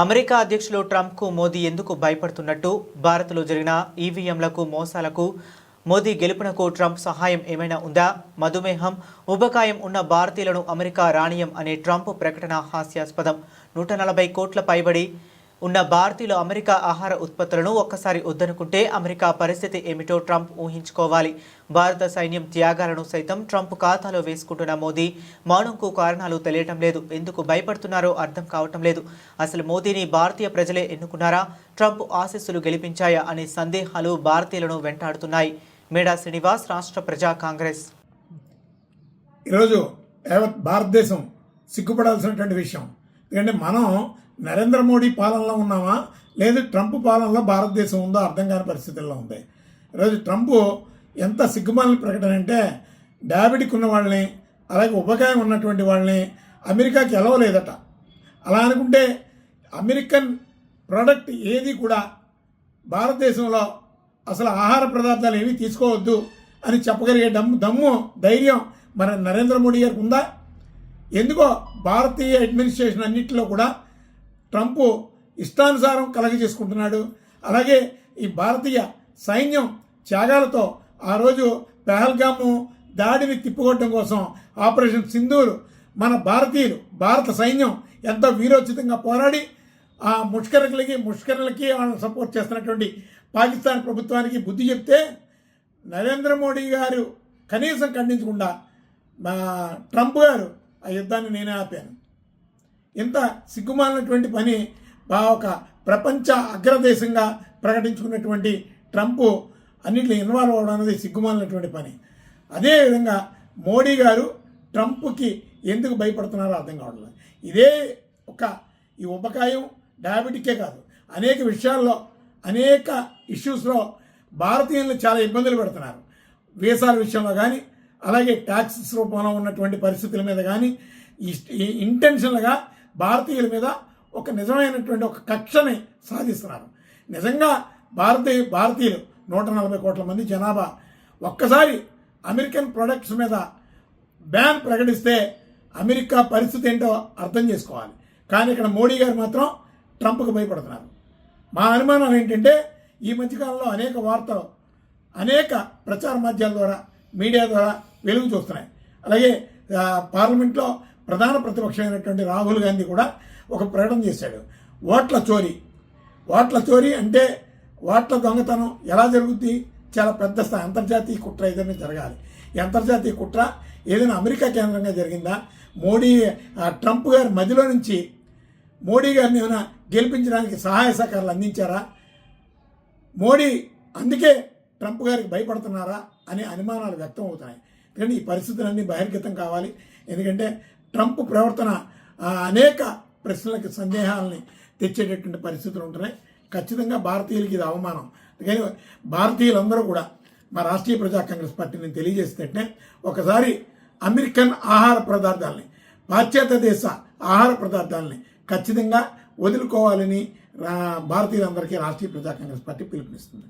America అధ్యక్షులు ట్రంప్కు మోదీ ఎందుకు భయపడుతున్నట్టు భారత్లో జరిగిన ఈవీఎంలకు మోసాలకు మోదీ గెలుపునకు ట్రంప్ సహాయం ఏమైనా ఉందా? మధుమేహం ఉబకాయం ఉన్న భారతీయులను అమెరికా రాణియం అనే ట్రంప్ ప్రకటన హాస్యాస్పదం. నూట నలభై కోట్ల పైబడి ఉన్న భారతీయులు అమెరికా ఆహార ఉత్పత్తులను ఒక్కసారి వద్దనుకుంటే అమెరికా పరిస్థితి ఏమిటో ట్రంప్ ఊహించుకోవాలి. భారత సైన్యం త్యాగాలను సైతం ట్రంప్ ఖాతాలో వేసుకుంటున్న మోదీ మౌనంకు కారణాలు తెలియటం లేదు. ఎందుకు భయపడుతున్నారో అర్థం కావటం లేదు. అసలు మోదీని భారతీయ ప్రజలే ఎన్నుకున్నారా? ట్రంప్ ఆశీస్సులు గెలిపించాయా అనే సందేహాలు భారతీయులను వెంటాడుతున్నాయి. మేడా శ్రీనివాస్ రాష్ట్ర ప్రజా కాంగ్రెస్. ఈరోజు యావత్ భారతదేశం సిగ్గుపడాల్సినటువంటి విషయం. ఎందుకంటే మనం నరేంద్ర మోడీ పాలనలో ఉన్నామా? లేదు ట్రంప్ పాలనలో భారతదేశం ఉందో? అర్థం కాని పరిస్థితుల్లో ఉంది. ఈరోజు ట్రంప్ ఎంత సిగ్గుమాలిన ప్రకటన అంటే డయాబెటిక్ ఉన్న వాళ్ళని అలాగే ఉపకాయం ఉన్నటువంటి వాళ్ళని అమెరికాకి ఎలవలేదట. అలా అనుకుంటే అమెరికన్ ప్రోడక్ట్ ఏది కూడా భారతదేశంలో అసలు ఆహార పదార్థాలు ఏవి తీసుకోవద్దు అని చెప్పగలిగే దమ్ము దమ్ము ధైర్యం మన నరేంద్ర మోడీ గారికి ఉందా? ఎందుకో భారతీయ అడ్మినిస్ట్రేషన్ అన్నింటిలో కూడా ట్రంప్ ఇష్టానుసారం కలగజేసుకుంటున్నాడు. అలాగే ఈ భారతీయ సైన్యం త్యాగాలతో ఆ రోజు పెహల్గాము దాడిని తిప్పుకొట్టడం కోసం ఆపరేషన్ సింధూర్ మన భారతీయులు భారత సైన్యం ఎంతో వీరోచితంగా పోరాడి ఆ ముష్కరకులకి ముష్కరులకి వాళ్ళని సపోర్ట్ చేస్తున్నటువంటి పాకిస్తాన్ ప్రభుత్వానికి బుద్ధి చెప్తే నరేంద్ర మోడీ గారు కనీసం ఖండించకుండా మా ట్రంప్ గారు ఆ యుద్ధాన్ని నేనే ఆపాను. ఇంత సిగ్గుమాలినటువంటి పని బా ఒక ప్రపంచ అగ్రదేశంగా ప్రకటించుకున్నటువంటి ట్రంప్ అన్నింటిలో ఇన్వాల్వ్ అవడం అనేది సిగ్గుమాలినటువంటి పని. అదేవిధంగా మోడీ గారు ట్రంప్కి ఎందుకు భయపడుతున్నారో అర్థం కావట్లేదు. ఇదే ఒక ఈ ఉపకాయం డయాబెటిక్కే కాదు. అనేక విషయాల్లో అనేక ఇష్యూస్లో భారతీయులను చాలా ఇబ్బందులు పెడుతున్నారు. వీసాల విషయంలో కానీ అలాగే ట్యాక్సెస్ రూపంలో ఉన్నటువంటి పరిస్థితుల మీద కానీ ఇంటెన్షన్గా భారతీయుల మీద ఒక నిజమైనటువంటి ఒక కక్షని సాధిస్తున్నారు. నిజంగా భారతీయ భారతీయులు నూట నలభై కోట్ల మంది జనాభా ఒక్కసారి అమెరికన్ ప్రొడక్ట్స్ మీద బ్యాన్ ప్రకటిస్తే అమెరికా పరిస్థితి ఏంటో అర్థం చేసుకోవాలి. కానీ ఇక్కడ మోడీ గారు మాత్రం ట్రంప్కు భయపడుతున్నారు. మా అనుమానం ఏంటంటే ఈ మధ్యకాలంలో అనేక వార్తలు అనేక ప్రచార మాధ్యమాల ద్వారా మీడియా ద్వారా వెలుగు చూస్తున్నాయి. అలాగే పార్లమెంట్లో ప్రధాన ప్రతిపక్షమైనటువంటి రాహుల్ గాంధీ కూడా ఒక ప్రకటన చేశాడు. ఓట్ల చోరీ. ఓట్ల చోరీ అంటే ఓట్ల దొంగతనం ఎలా జరుగుద్ది? చాలా పెద్ద స్థాయి అంతర్జాతీయ కుట్ర ఏదైనా జరగాలి. ఈ అంతర్జాతీయ కుట్ర ఏదైనా అమెరికా కేంద్రంగా జరిగిందా? మోడీ ఆ, ట్రంప్ గారి మధ్యలో నుంచి మోడీ గారిని ఏమైనా గెలిపించడానికి సహాయ సహకారాలు అందించారా? మోడీ అందుకే ట్రంప్ గారికి భయపడుతున్నారా? అనే అనుమానాలు వ్యక్తం అవుతున్నాయి. కానీ ఈ పరిస్థితులన్నీ బహిర్గతం కావాలి. ఎందుకంటే ట్రంప్ ప్రవర్తన అనేక ప్రశ్నలకు సందేహాలని తెచ్చేటటువంటి పరిస్థితులు ఉంటున్నాయి. ఖచ్చితంగా భారతీయులకి ఇది అవమానం. అందుకని భారతీయులందరూ కూడా మా రాష్ట్రీయ ప్రజా కాంగ్రెస్ పార్టీని తెలియజేస్తుంటే ఒకసారి అమెరికన్ ఆహార పదార్థాలని పాశ్చాత్య దేశ ఆహార పదార్థాలని ఖచ్చితంగా వదులుకోవాలని రా- భారతీయులందరికీ రాష్ట్రీయ ప్రజా కాంగ్రెస్ పార్టీ పిలుపునిస్తుంది.